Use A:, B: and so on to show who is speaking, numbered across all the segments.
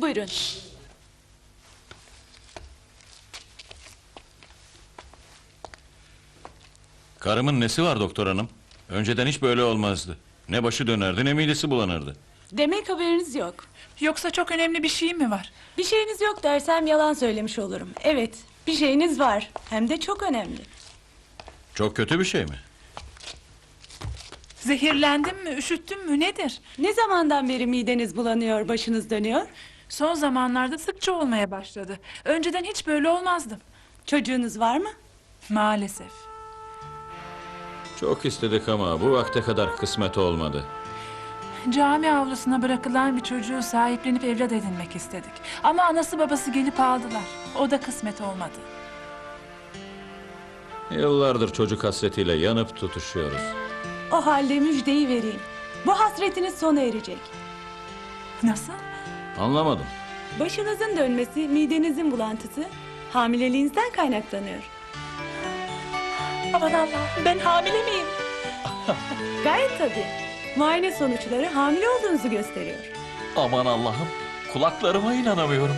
A: Buyurun.
B: Karımın nesi var doktor hanım? Önceden hiç böyle olmazdı. Ne başı dönerdi ne midesi bulanırdı.
A: Demek haberiniz yok.
C: Yoksa çok önemli bir şey mi var?
A: Bir şeyiniz yok dersem yalan söylemiş olurum. Evet, bir şeyiniz var. Hem de çok önemli.
B: Çok kötü bir şey mi?
C: Zehirlendim mi, üşüttüm mü nedir?
A: Ne zamandan beri mideniz bulanıyor, başınız dönüyor?
C: Son zamanlarda sıkça olmaya başladı. Önceden hiç böyle olmazdım.
A: Çocuğunuz var mı?
C: Maalesef.
B: Çok istedik ama bu vakte kadar kısmet olmadı.
C: Cami avlusuna bırakılan bir çocuğu sahiplenip evlat edinmek istedik. Ama anası babası gelip aldılar. O da kısmet olmadı.
B: Yıllardır çocuk hasretiyle yanıp tutuşuyoruz.
A: O halde müjdeyi vereyim. Bu hasretiniz sona erecek.
C: Nasıl?
B: Anlamadım.
A: Başınızın dönmesi, midenizin bulantısı hamileliğinizden kaynaklanıyor.
C: Aman Allah, ben hamile miyim?
A: Gayet tabii. Muayene sonuçları hamile olduğunuzu gösteriyor.
D: Aman Allah'ım, kulaklarıma inanamıyorum.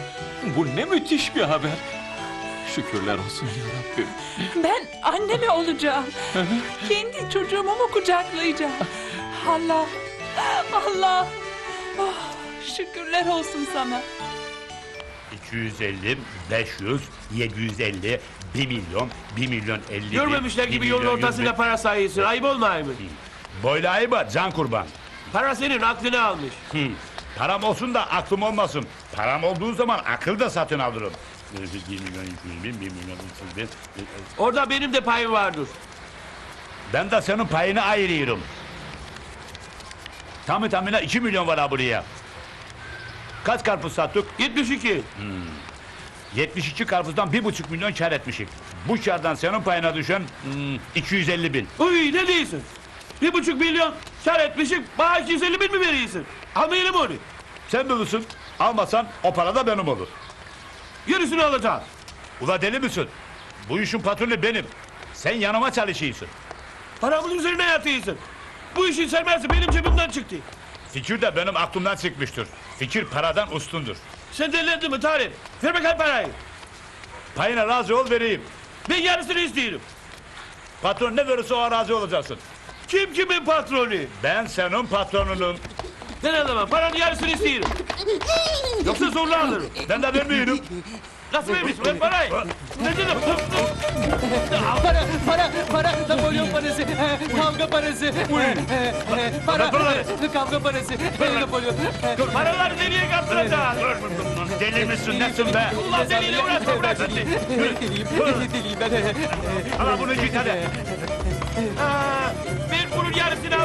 D: Bu ne müthiş bir haber. Şükürler olsun ya Rabbim.
C: Ben anne mi olacağım? Kendi çocuğumu mu kucaklayacağım? Allah, Allah. Oh, şükürler olsun sana.
E: 250, 500, 750, 1 milyon, 1 milyon 50 bin,
F: Görmemişler
E: bir
F: gibi
E: milyon
F: yolun
E: yüz
F: ortasında
E: bin.
F: para sayıyorsun. Ayıp olmuyor mu?
E: Böyle ayıba can kurban.
F: Para senin aklını almış.
E: Hı. Param olsun da aklım olmasın. Param olduğu zaman akıl da satın alırım. 1 milyon 200 bin, 1 milyon 300 bin.
F: Orada benim de payım vardır.
E: Ben de senin payını ayırıyorum. Tamı tamına 2 milyon var ha buraya. Kaç karpuz sattık?
F: 72.
E: 72 karpuzdan 1,5 milyon kar etmişik. Bu kardan senin payına düşen hmm, 250 bin.
F: Uy ne diyorsun? Bir buçuk milyon kar etmişim. Bana 250 bin mi veriyorsun? Almayalım onu.
E: Sen bilirsin. Almasan o para da benim olur.
F: Yarısını alacağım.
E: Ula deli misin? Bu işin patronu benim. Sen yanıma çalışıyorsun.
F: Paramın üzerine yatıyorsun. Bu işin sermayesi benim cebimden çıktı.
E: Fikir de benim aklımdan çıkmıştır. Fikir paradan ustundur.
F: Sen delendin mi Tarih? Ver bakayım parayı.
E: Payına razı ol vereyim.
F: Ben yarısını istiyorum.
E: Patron ne verirse o razı olacaksın.
F: Kim kimin patronu?
E: Ben senin patronunum.
F: Ben alamam. Paranın yarısını istiyorum. Yoksa zorla alırım.
E: Ben de vermiyorum.
F: Nasıl vermişsin ben parayı? Ne dedim?
G: Para, para, para, Napolyon parası, kavga parası. Para, kavga parası, Napolyon.
F: Paraları nereye kaptıracağız?
E: Deli misin nesin be?
F: Ulan deliyle uğraşma bırak şimdi.
G: Deliyim, deliyim ben.
E: Al bunu git hadi.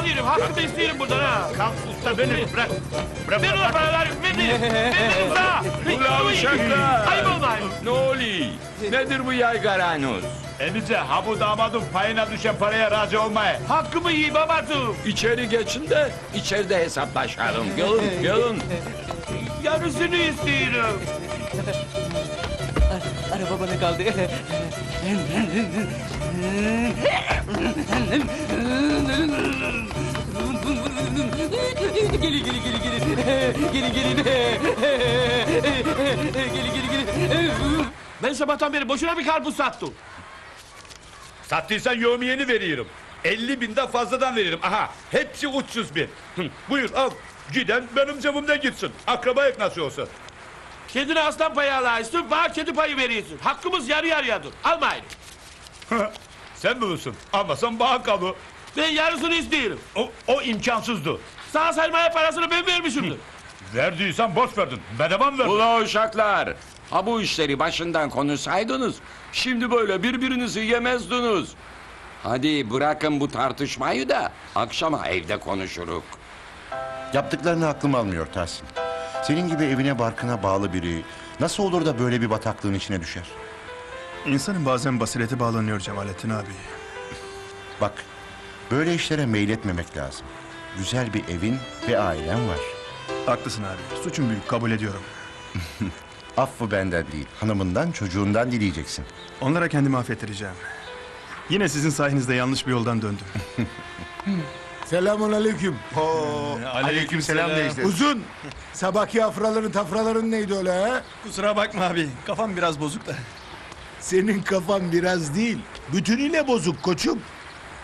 F: Ben alıyorum. Hakkımı istiyorum buradan ha.
E: Kalk usta beni bırak. Bırak.
F: Ver ulan paraları. Ver ver. Ver uzağa.
D: Ulan uşaklar!
F: Ayıp olmayın.
D: Ne oluyor? Nedir bu yaygaranız?
E: Emice ha bu damadın payına düşen paraya razı olmaya.
F: Hakkımı yiyin babacığım.
D: İçeri geçin de içeride hesaplaşalım. Gelin, gelin.
F: Yarısını istiyorum.
G: Araba bana kaldı. Gelin, gelin, gelin, gelin. Gelin, gelin. Gelin, gelin, gelin.
F: Ben sabahtan beri boşuna bir karpuz sattım.
E: Sattıysan yevmiyeni veriyorum. 50 binden fazladan veririm. Aha hepsi 300 bin. Buyur al. Giden benim cebimden gitsin. Akraba nasıl olsa.
F: Kendine aslan payı alaysın, bana kedi payı veriyorsun. Hakkımız yarı yarıyadır. Almayın.
E: Sen bilirsin. Almasan bana kalır.
F: Ben yarısını istiyorum.
E: O, o imkansızdı.
F: Sana sermaye parasını ben vermişimdir.
E: Verdiysen boş verdin. Bedava mı verdin?
D: Ula uşaklar! Ha bu işleri başından konuşsaydınız, şimdi böyle birbirinizi yemezdiniz. Hadi bırakın bu tartışmayı da akşama evde konuşuruk.
H: Yaptıklarını aklım almıyor Tahsin. Senin gibi evine barkına bağlı biri nasıl olur da böyle bir bataklığın içine düşer?
I: İnsanın bazen basireti bağlanıyor Cemalettin abi.
H: Bak, böyle işlere meyletmemek lazım. Güzel bir evin ve ailen var.
I: Haklısın abi. Suçum büyük kabul ediyorum.
H: Affı benden değil, hanımından, çocuğundan dileyeceksin.
I: Onlara kendimi affettireceğim. Yine sizin sayenizde yanlış bir yoldan döndüm.
J: Selamun aleyküm.
H: Aleyküm selam Necdet.
J: Uzun. Sabahki afraların tafraların neydi öyle ha?
I: Kusura bakma abi. Kafam biraz bozuk da.
J: Senin kafan biraz değil. Bütünüyle bozuk koçum.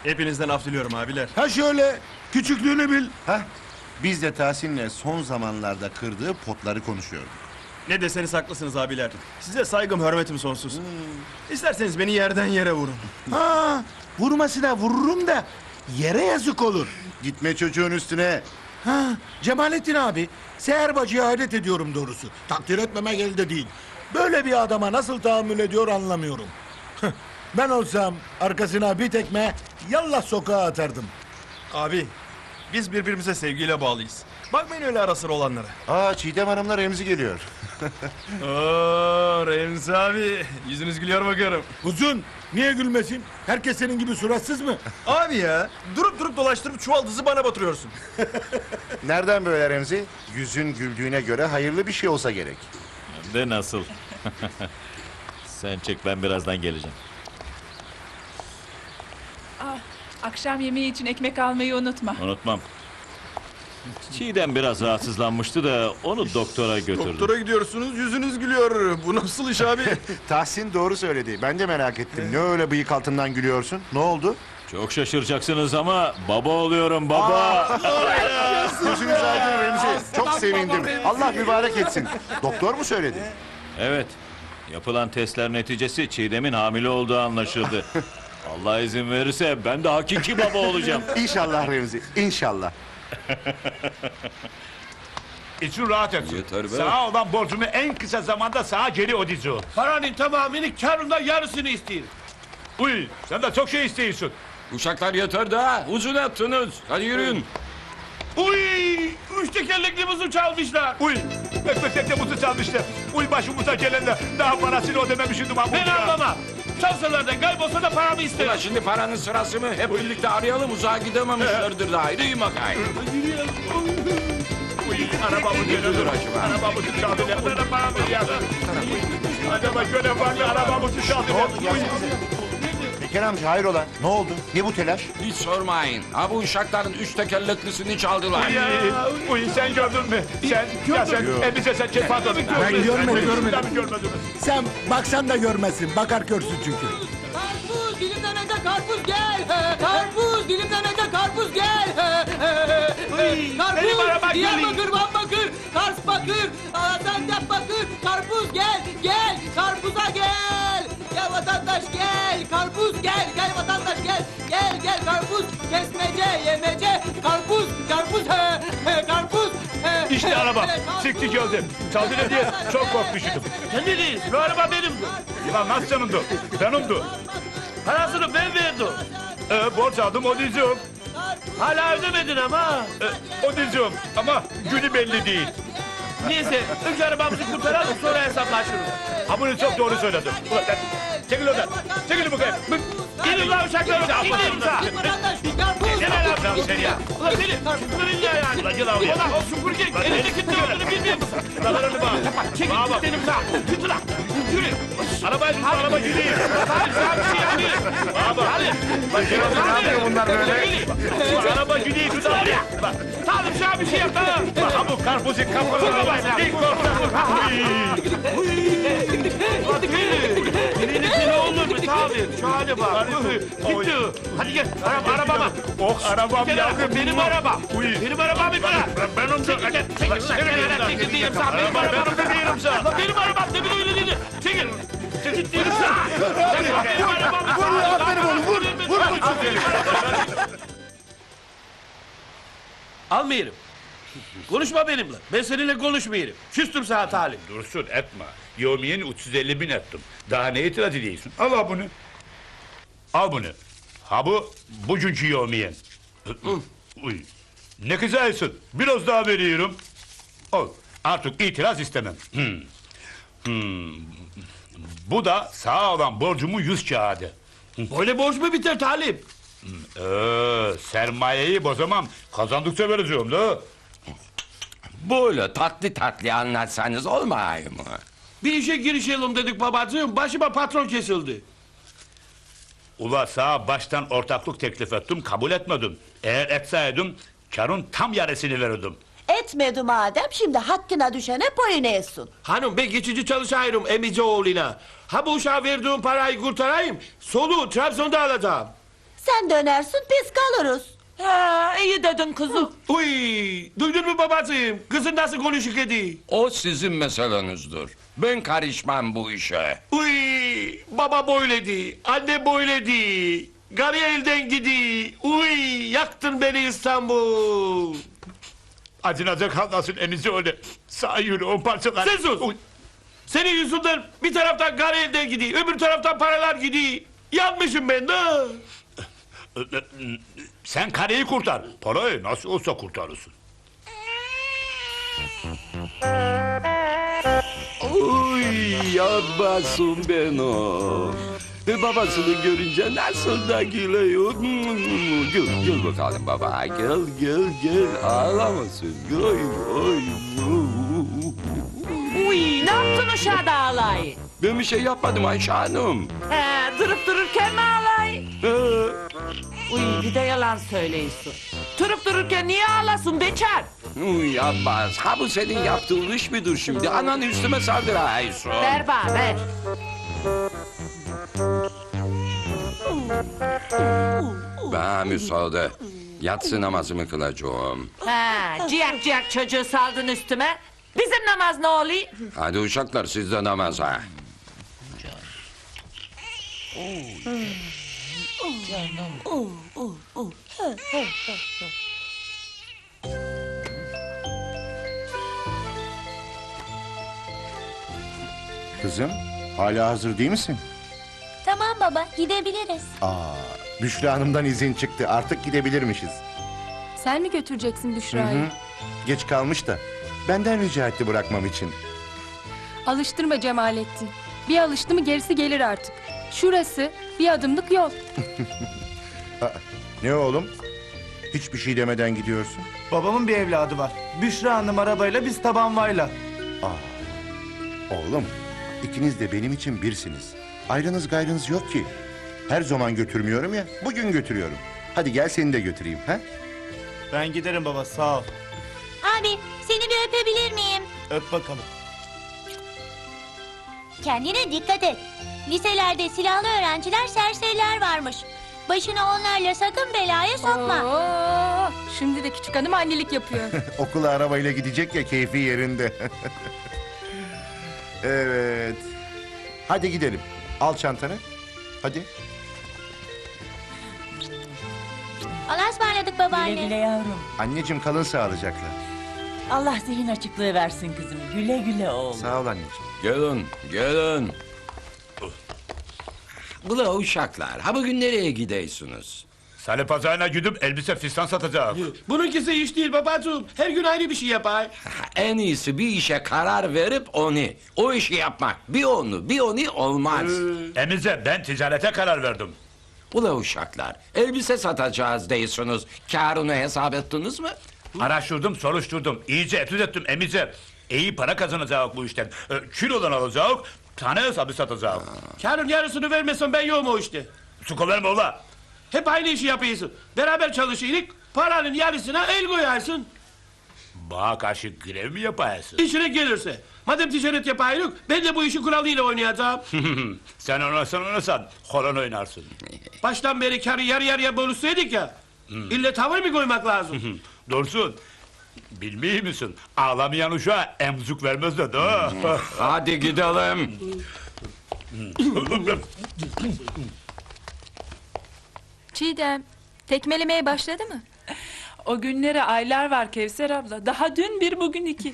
I: Hepinizden af diliyorum abiler.
J: Ha şöyle. Küçüklüğünü bil.
H: Hah, biz de Tahsin'le son zamanlarda kırdığı potları konuşuyorduk.
I: Ne deseniz haklısınız abiler. Size saygım hürmetim sonsuz. İsterseniz beni yerden yere vurun.
J: Ha, vurmasına vururum da yere yazık olur.
H: Gitme çocuğun üstüne.
J: Ha, Cemalettin abi, Seher bacıya hayret ediyorum doğrusu. Takdir etmemek elde değil. Böyle bir adama nasıl tahammül ediyor anlamıyorum. Ben olsam arkasına bir tekme yallah sokağa atardım.
I: Abi, biz birbirimize sevgiyle bağlıyız. Bakmayın öyle ara sıra olanlara.
H: Aa Çiğdem Hanım'la Remzi geliyor.
I: Oo Remzi abi, yüzünüz gülüyor bakıyorum.
J: Uzun, niye gülmesin? Herkes senin gibi suratsız mı?
I: Abi ya, durup durup dolaştırıp çuvaldızı bana batırıyorsun.
H: Nereden böyle Remzi? Yüzün güldüğüne göre hayırlı bir şey olsa gerek.
B: De nasıl? Sen çek ben birazdan geleceğim.
C: Ah, akşam yemeği için ekmek almayı unutma.
B: Unutmam. Çiğdem biraz rahatsızlanmıştı da onu doktora götürdüm.
I: Doktora gidiyorsunuz, yüzünüz gülüyor. Bu nasıl iş abi?
H: Tahsin doğru söyledi. Ben de merak ettim. Ne öyle bıyık altından gülüyorsun? Ne oldu?
B: Çok şaşıracaksınız ama baba oluyorum baba.
H: Gözünüz aydın Remzi. Çok sevindim. Allah mübarek etsin. Doktor mu söyledi?
B: Evet. Yapılan testler neticesi Çiğdem'in hamile olduğu anlaşıldı. Allah izin verirse ben de hakiki baba olacağım.
H: İnşallah Remzi. İnşallah.
E: İçin rahat etsin.
D: Yeter be.
E: Sana olan borcumu en kısa zamanda sana geri ödeyeceğim.
F: Paranın tamamını karından yarısını isteyin.
E: Uy sen de çok şey istiyorsun.
D: Uşaklar yeter daha. Uzun attınız. Hadi yürüyün.
F: Uy! Üç tekerleklimizi çalmışlar.
E: Uy bekletekte mutu çalmıştı. Uy başımıza gelenler daha parasını ödememiştim ama.
F: Ben anlamam. Çalsalar da kaybolsa da paramı
D: Ulan
F: isterim.
D: şimdi paranın sırası mı? Hep birlikte arayalım. Uzağa gidememişlerdir daha. Yürüyün bakayım.
E: Arabamı
D: Yürüdür acaba.
E: Arabamı çaldılar. Bana paramı ya. Acaba şöyle vardı arabamı çaldılar. Uy.
H: Peker amca hayrola? Ne oldu? Ne bu telaş?
D: Hiç sormayın. Ha bu uşakların üç tekerleklisini çaldılar.
E: Uy, uy sen gördün mü? Sen, ya sen elbise sen çek pardon.
J: Ben görmedim,
E: Uy,
J: görmedim.
E: Görmediniz.
J: Sen baksan da görmezsin. Bakar görsün çünkü.
A: Karpuz dilimden önce karpuz gel. Karpuz dilimden önce karpuz gel. Karpuz. Diyarbakır, Vanbakır, Kars Bakır, Gaziantep Bakır, karpuz gel, karpuz gel, gel vatandaş gel, gel gel karpuz, kesmece, yemece, karpuz, karpuz, he, he, karpuz. he,
E: İşte
A: he,
E: araba.
A: he, karpuz.
E: Sıktı gördüm. Çaldılar diye çok korkmuştum.
F: Ne diyorsun? Bu araba benimdi.
E: Ya nasıl canımdı? Benimdi.
F: Parasını ben verdim.
E: Ee, borç aldım ödeyeceğim.
F: Hala ödemedin ama.
E: Ee, ödeyeceğim ama günü belli değil.
F: Neyse önce arabamızı kurtaralım sonra hesaplaşırız.
E: Ha bunu çok doğru söyledin. Ulan sen çekil oradan. Çekil bakayım.
F: Gelin lan uşaklar. İndirin sağ.
A: Karpuz.
F: Gel lan sen ya. Ulan seni süpürün ya yani. Ulan gel abi. Ulan o süpürge elindeki ne olduğunu bilmiyor musun?
E: Lan bak.
F: Çekil
E: Bana bak.
F: gidelim sağ. Tut ulan. Yürü.
E: Arabayı tut, araba gidiyor.
F: Hadi sağ bir şey yapmayın.
E: Bana bak.
F: Hadi.
E: Bak, ne yapıyor bunlar böyle? Araba gidiyor, tut abi. Bak,
F: Tamam sağ bir şey yap
E: bak, ha bu karpuzu bak. İlk korktum.
F: Birinin dili olur mu? Tamam. Şu hale bak. Gitti. Hadi gel. Araba, arabama.
E: Oh, arabam
F: abi, benim arabam. Benim arabam bir bana.
E: Ben onu da...
F: Çekil, çekil, çekil,
E: çekil,
F: çekil,
E: çekil,
F: çekil diyeyim sana. Benim arabam.
E: Ben de değilim sana.
F: Benim arabam ne bileyim öyle dedi. Çekil. Çekil diyorum sana. Çekil, Benim arabam. Vur aferin oğlum vur. Vur. Almayırım. Konuşma benimle. Ben seninle konuşmayırım. Küstüm sana talim.
E: Dursun etme. Yomiyen 350 bin ettim. Daha ne itiraz ediyorsun? Al ha bunu. Al bunu. Ha bu bugünkü. Uy. Ne güzelsin. Biraz daha veriyorum. Al. Artık itiraz istemem. Hmm. Hmm. Bu da sağ olan borcumu yüz kağıdı.
F: Böyle borç mu biter talim?
E: Ee, sermayeyi bozamam. Kazandıkça vereceğim da.
D: Böyle tatlı tatlı anlatsanız olmuyor mu?
F: Bir işe girişelim dedik babacığım. Başıma patron kesildi.
E: Ula sağa baştan ortaklık teklif ettim, kabul etmedim. Eğer etseydim, karın tam yarısını verirdim.
K: Etmedi madem şimdi hakkına düşene payını etsin.
F: Hanım ben geçici çalışayım emici oğluna. Ha bu uşağa verdiğim parayı kurtarayım. Soluğu Trabzon'da alacağım.
K: Sen dönersin biz kalırız.
A: Ha, iyi dedin kızım.
F: Uy, duydun mu babacığım? Kızın nasıl konuşuk ediyor?
D: O sizin meselenizdir. Ben karışmam bu işe.
F: Uy, baba böyledi, anne böyledi. Garı elden gidi. Uy, yaktın beni İstanbul.
E: Acınacak hallasın emizi öyle. Sağ yürü on parçalar.
F: Sen sus!
E: Uy,
F: Senin yüzünden bir taraftan garı elden gidiyor, öbür taraftan paralar gidiyor. Yanmışım ben de.
E: Sen kareyi kurtar. Parayı nasıl olsa kurtarırsın.
D: Uy yavrum ben o. Ve babasını görünce nasıl da gülüyor. Gül, gül bakalım baba. Gel, gel, gel. Ağlamasın. Oy, oy.
A: Uy, ne yaptın uşağı da ağlayı?
D: Ben bir şey yapmadım Ayşe Hanım.
A: He, durup dururken mi ağlayı?
D: Ee,
A: Uy, bir de yalan söylüyorsun. Durup dururken niye ağlasın beçer?
D: Uy Abbas, ha bu senin yaptığın iş midir şimdi? Anan üstüme saldır Ayşe.
A: Ver bana, ver.
D: Bana müsaade. Yatsı namazımı kılacağım.
A: Ha, ciyak ciyak çocuğu saldın üstüme. Bizim namaz ne oluyor?
D: Hadi uşaklar siz de namaza.
H: Kızım, hala hazır değil misin?
L: Tamam baba gidebiliriz.
H: Aa, Büşra Hanım'dan izin çıktı. Artık gidebilirmişiz.
L: Sen mi götüreceksin Büşra'yı?
H: Hı, Geç kalmış da. Benden rica etti bırakmam için.
L: Alıştırma Cemalettin. Bir alıştı mı gerisi gelir artık. Şurası bir adımlık yol.
H: Ne oğlum? Hiçbir şey demeden gidiyorsun.
I: Babamın bir evladı var. Büşra Hanım arabayla biz tabanvayla.
H: Oğlum, ikiniz de benim için birsiniz. Ayrınız gayrınız yok ki. Her zaman götürmüyorum ya, bugün götürüyorum. Hadi gel seni de götüreyim, ha?
I: Ben giderim baba sağ ol.
L: Abi seni bir öpebilir miyim?
I: Öp bakalım.
L: Kendine dikkat et. Liselerde silahlı öğrenciler serseriler varmış. Başını onlarla sakın belaya sokma. şimdi de küçük hanım annelik yapıyor.
H: Okula arabayla gidecek ya, keyfi yerinde. evet. Hadi gidelim. Al çantanı. Hadi.
L: Allah'a ısmarladık babaanne.
A: Güle güle yavrum.
H: Anneciğim kalın sağlıcakla.
A: Allah zihin açıklığı versin kızım. Güle güle oğlum.
H: Sağ ol anneciğim.
D: Gelin, gelin. Ula uşaklar, ha bugün nereye gidiyorsunuz?
E: Salı pazarına gidip elbise fistan satacağım.
F: Bununkisi iş değil babacığım. Her gün ayrı bir şey yapar.
D: En iyisi bir işe karar verip onu, o işi yapmak. Bir onu, bir onu olmaz.
E: Emize ben ticarete karar verdim.
D: Ula uşaklar, elbise satacağız diyorsunuz. Karını hesap ettiniz mi?
E: Araştırdım, soruşturdum. İyice etüt ettim Emize. İyi para kazanacağız bu işten. E, kilodan alacağız, tane hesabı satacağız.
F: Karın yarısını vermesen ben yoğum o işte.
E: Su verme ola.
F: Hep aynı işi yapıyorsun. Beraber çalışıyorduk. Paranın yarısına el koyarsın.
E: Bana karşı grev mi yaparsın?
F: İşine gelirse. Madem ticaret yapıyoruz, ben de bu işi kuralıyla oynayacağım.
E: Sen oynarsan oynarsan, horon oynarsın.
F: Baştan beri karı yarı yarıya bölüşseydik ya. İlle tavır mı koymak lazım?
E: Dursun. Bilmiyor musun? Ağlamayan uşağa emzuk vermez de da.
D: Hadi gidelim.
L: Çiğdem tekmelemeye başladı mı?
C: O günlere aylar var Kevser abla. Daha dün bir bugün iki.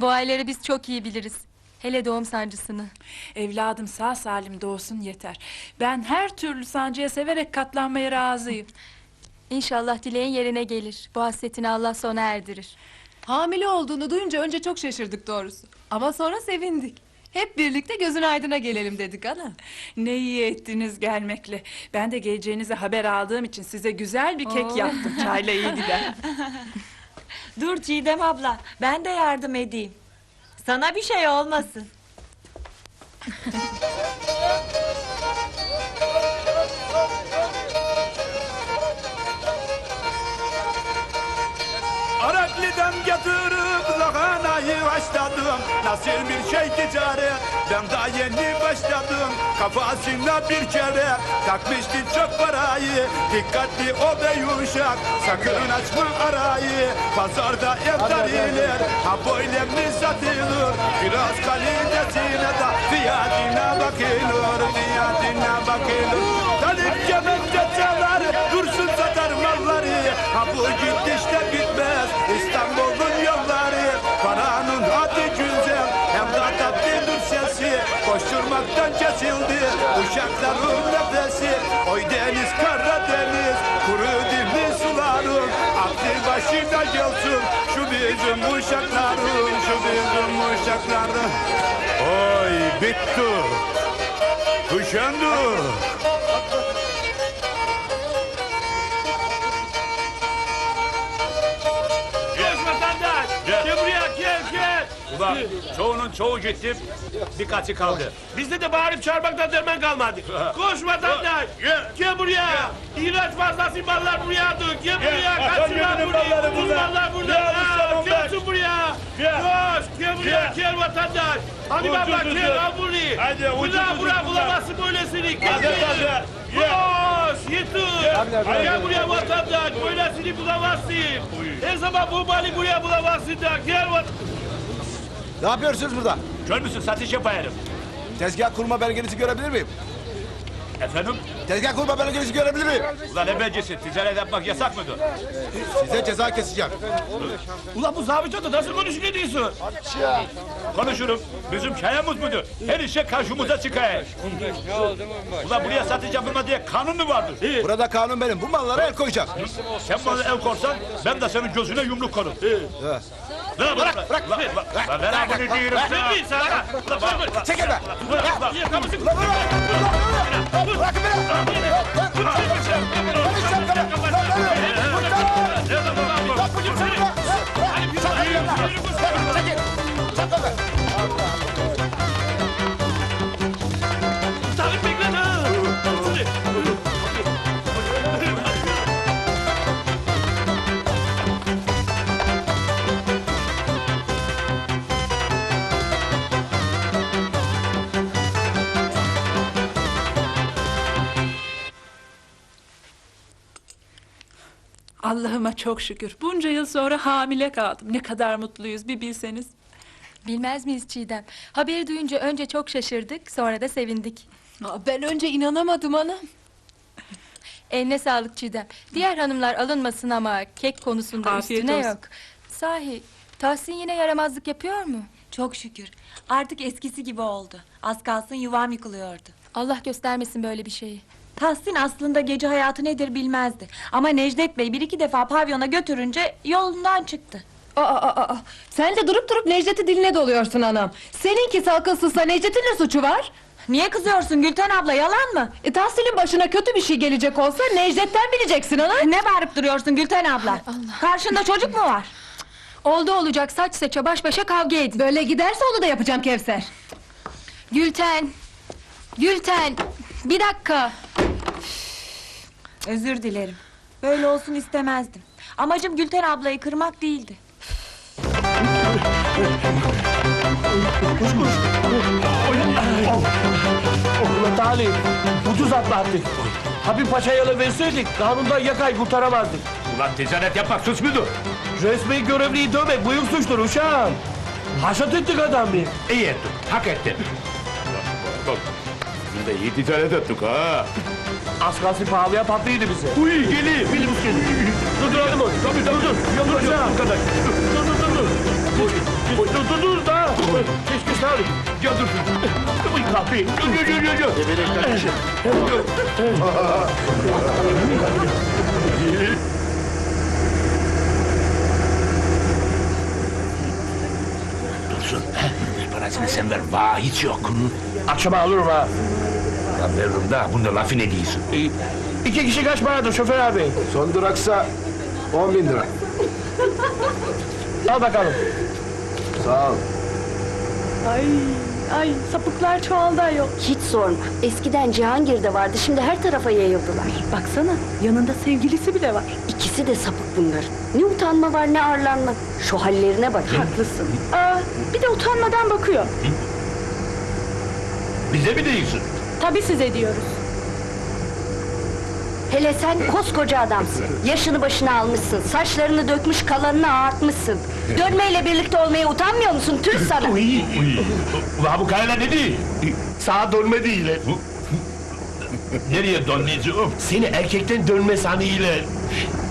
L: Bu ayları biz çok iyi biliriz. Hele doğum sancısını.
C: Evladım sağ salim doğsun yeter. Ben her türlü sancıya severek katlanmaya razıyım.
L: İnşallah dileğin yerine gelir. Bu hasretini Allah sona erdirir.
M: Hamile olduğunu duyunca önce çok şaşırdık doğrusu. Ama sonra sevindik. Hep birlikte gözün aydına gelelim dedik ana.
C: Ne iyi ettiniz gelmekle. Ben de geleceğinize haber aldığım için size güzel bir kek yaptım. Çayla iyi gider.
A: Dur Çiğdem abla, ben de yardım edeyim. Sana bir şey olmasın.
E: Bahçeden getirip lahanayı başladım. Nasıl bir şey ticaret? Ben daha yeni başladım. Kafasına bir kere takmıştı çok parayı. Dikkatli ol be yumuşak sakın açma arayı. Pazarda evdariler ha böyle mi satılır? Biraz kalitesine de fiyatına bakılır Fiyatına bakılır kesildi uşakların nefesi Oy deniz Karadeniz kuru dili suların Aklı başına gelsin. Şu bizim uşakların Şu bizim uşakların Oy bitti. Tuşandı
N: çoğu gitti, birkaçı kaldı.
F: Bizde de bağırıp çağırmaktan derman kalmadı. Koş vatandaş. Gel buraya. İlaç fazlası mallar buraya dur. Gel buraya.
N: Gönderin
F: buraya. Ucuz mallar burada. Gelsin buraya. Koş. Gel buraya. Gel vatandaş. Hadi baba gel al burayı.
N: Hadi, ucuzuzu
F: bırak
N: bunlar.
F: bulamazsın böylesini. Gel
N: Hadi,
F: buraya.
N: hadi.
F: Koş.
N: Hadi.
F: Gel buraya vatandaş. Böylesini bulamazsın. Her zaman bu mali buraya bulamazsın da. Gel vatandaş.
O: Ne yapıyorsunuz burada?
N: Kör müsün satış yapayım.
O: Tezgah kurma belgenizi görebilir miyim?
N: Efendim?
O: Tezgah kurma belgenizi görebilir miyim?
N: Ulan ne bencesi, ticaret yapmak yasak mıdır?
O: Size ceza keseceğim.
N: Ulan bu zabıta da nasıl konuşuyor diyorsun? Konuşurum. Bizim kayamız budur. Her işe karşımıza çıkar. Ulan buraya satış yapılma diye kanun mu vardır?
O: Burada kanun benim. Bu mallara el koyacağım.
N: Sen bana el korsan ben de senin gözüne yumruk korum. Lan bırak bırak. Lan bırak. Lan ver abi ne diyorum
F: Sen
N: sana.
F: değil sana. Lan bırak, bırak.
O: Çekil be.
F: Bırak, bırak. Kapısı-
O: Bırakın beni.
F: Tarık
C: Allah'ıma çok şükür. Bunca yıl sonra hamile kaldım. Ne kadar mutluyuz bir bilseniz.
P: Bilmez miyiz Çiğdem? Haberi duyunca önce çok şaşırdık, sonra da sevindik.
M: Ben önce inanamadım anam.
P: Eline sağlık Çiğdem. Diğer hanımlar alınmasın ama kek konusunda
Q: Afiyet
P: üstüne
Q: olsun.
P: yok. Sahi, Tahsin yine yaramazlık yapıyor mu?
Q: Çok şükür. Artık eskisi gibi oldu. Az kalsın yuvam yıkılıyordu.
P: Allah göstermesin böyle bir şeyi.
Q: Tahsin aslında gece hayatı nedir bilmezdi. Ama Necdet Bey bir iki defa pavyona götürünce yolundan çıktı.
M: Aa, aa, aa. Sen de durup durup Necdet'i diline doluyorsun anam. Seninki salkınsızsa Necdet'in ne suçu var?
Q: Niye kızıyorsun Gülten abla yalan mı?
M: E, Tahsin'in başına kötü bir şey gelecek olsa Necdet'ten bileceksin anam.
Q: Ne bağırıp duruyorsun Gülten abla? Karşında çocuk mu var?
P: Oldu olacak saç saça baş başa kavga edin.
M: Böyle giderse onu da yapacağım Kevser.
P: Gülten, Gülten, bir dakika.
Q: Özür dilerim. Böyle olsun istemezdim. Amacım Gülten ablayı kırmak değildi.
F: Ulan Talip, ucuz atlattık. Habib Paşa yolu verseydik, kanundan yakayı kurtaramazdık.
N: Ulan ticaret yapmak suç mudur?
F: Resmi görevliyi dövmek büyük suçtur uşağım. Haşat ettik adamı.
N: İyi ettin, hak ettin. Bak, Biz de iyi ticaret ettik ha.
F: Az kalsın pahalıya patlıydı bize. Uy geliyor. Bilim geliyor. Dur dur oğlum. Tabii tabii dur. Dur dur arkadaş. Dur dur dur dur. Dur dur dur dur da. Keşke sağlık. Gel dur. Uy kapıyı. Dur dur dur dur.
N: Dursun, parasını sen ver, vaa hiç yok.
F: Akşama alırım ha.
N: Ya veririm da, bunda lafı ne diyorsun?
F: İki kişi kaç paradır şoför abi?
O: Son duraksa 10 bin lira.
F: Al bakalım.
O: Sağ ol.
Q: Ay
G: Ay sapıklar çoğaldı ayol.
R: Hiç sorma. Eskiden Cihangir'de vardı şimdi her tarafa yayıldılar.
G: Baksana yanında sevgilisi bile var.
R: İkisi de sapık bunların. Ne utanma var ne arlanma. Şu hallerine bak.
G: Haklısın. Aa, bir de utanmadan bakıyor.
F: Bize mi değilsin?
G: Tabii size diyoruz.
R: Hele sen koskoca adamsın. Yaşını başına almışsın. Saçlarını dökmüş kalanını ağartmışsın. Dönmeyle birlikte olmaya utanmıyor musun? Tüh sana.
F: Uy, uy. Ulan bu kayla ne değil? Sağa dönme değil. Nereye döneceğim? Seni erkekten dönme saniyle.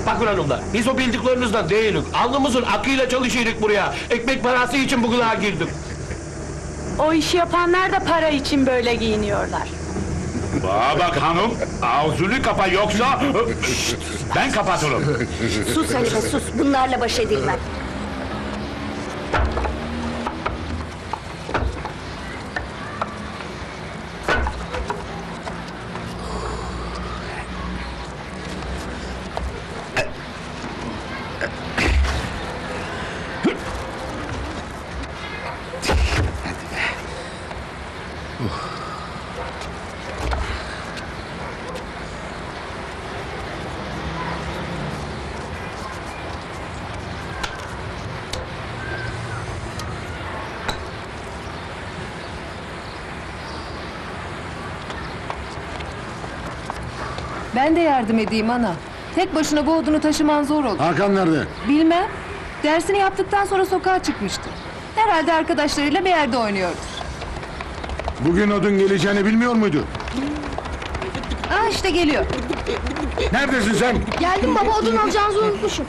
F: Bakın hanımlar, biz o bildiklerinizden değiliz. Alnımızın akıyla çalışıyoruz buraya. Ekmek parası için bu kulağa girdim.
G: O işi yapanlar da para için böyle giyiniyorlar.
E: Bana bak hanım, ağzını kapa yoksa Şşt, ben kapatırım.
R: Sus Halife sus. Bunlarla baş edilmez.
M: Ben de yardım edeyim ana. Tek başına bu odunu taşıman zor olur.
J: Hakan nerede?
M: Bilmem. Dersini yaptıktan sonra sokağa çıkmıştır. Herhalde arkadaşlarıyla bir yerde oynuyordur.
J: Bugün odun geleceğini bilmiyor muydu?
M: Aa işte geliyor.
J: Neredesin sen?
R: Geldim baba odun alacağınızı unutmuşum.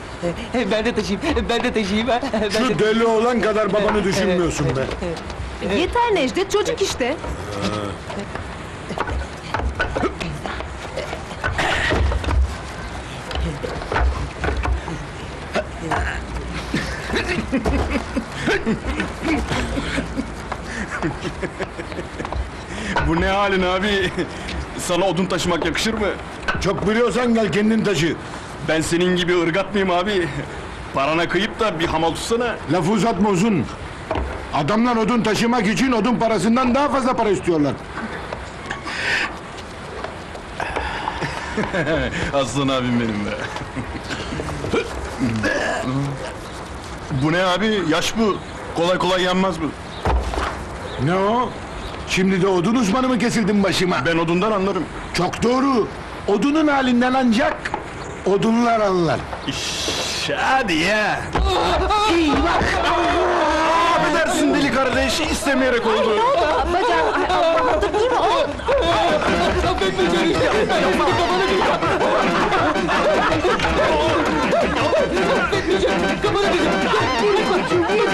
S: Ben de taşıyayım, ben de taşıyayım. Ben
J: Şu
S: de-
J: deli olan kadar babanı düşünmüyorsun be.
M: Yeter Necdet çocuk işte.
I: Halin abi? Sana odun taşımak yakışır mı?
J: Çok biliyorsan gel kendin taşı.
I: Ben senin gibi ırgat mıyım abi? Parana kıyıp da bir hamal tutsana.
J: Lafı uzatma uzun. Adamlar odun taşımak için odun parasından daha fazla para istiyorlar.
I: Aslan abim benim be. bu ne abi? Yaş bu. Kolay kolay yanmaz bu.
J: Ne o? Şimdi de odun uzmanı mı kesildim başıma?
I: Ben odundan anlarım.
J: Çok doğru. Odunun halinden ancak odunlar anlar.
I: Şş, hadi ya. Eyvah! Affedersin deli kardeş, istemeyerek oldu. Ne oldu?
G: Bacağım, ay, Allah'ım değil mi? Ay, Kafanı diyeceğim, kafanı diyeceğim.